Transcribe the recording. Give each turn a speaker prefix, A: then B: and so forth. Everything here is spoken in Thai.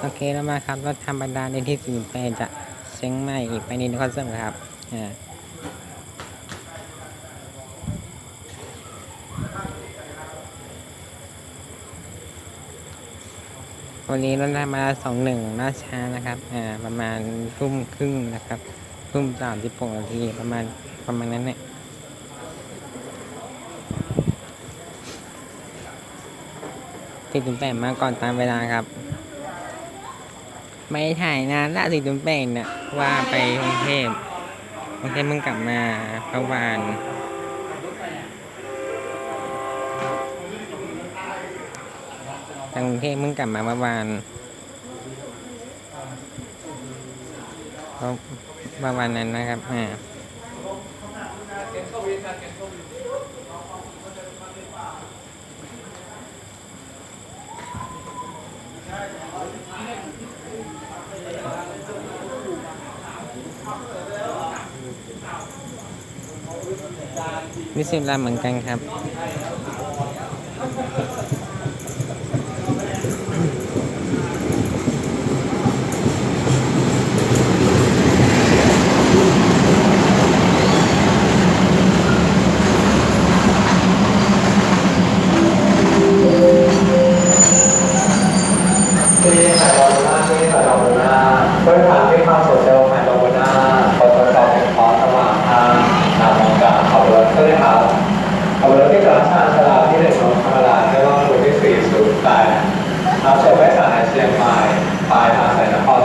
A: โอเคแล้วมาครับรถธรรมดาในที่สี่ไปจะเชียงใหม่อีกไปนินครสวรรค์ครับอ่าวันนี้รถมาสองหนึ่งน่าช้านะครับ อ่า ประมาณทุ่มครึ่งนะครับ ทุ่มสามสิบหกนาทีประมาณประมาณนั้นเนี่ย ติดถึงแปดมาก่อนตามเวลาครับ ไม่ถ่ายนานละสิจุนแปดเนี่ยว่าไปกรุงเทพกรุงเทพเพิ่งกลับมาเมื่อวานจากกรุงเทพเพิ่งกลับมาเมื่อวานเพราะเมื่อวันนั้นนะครับอ่า วิสิบลาเหมือนกันครับ
B: บริษัทที่ความสนใจหาดอนหน้าปตทเป็นคอสว่างทางนามองกาขับรถก็เลยครับขับรถที่กลางชาญชาลาที่หนึ่งของธรรมดาได้ว่าคุณที่สี่ศูนย์แปดรับส่งไปสายเชียงใหม่ปลายทางสายนคร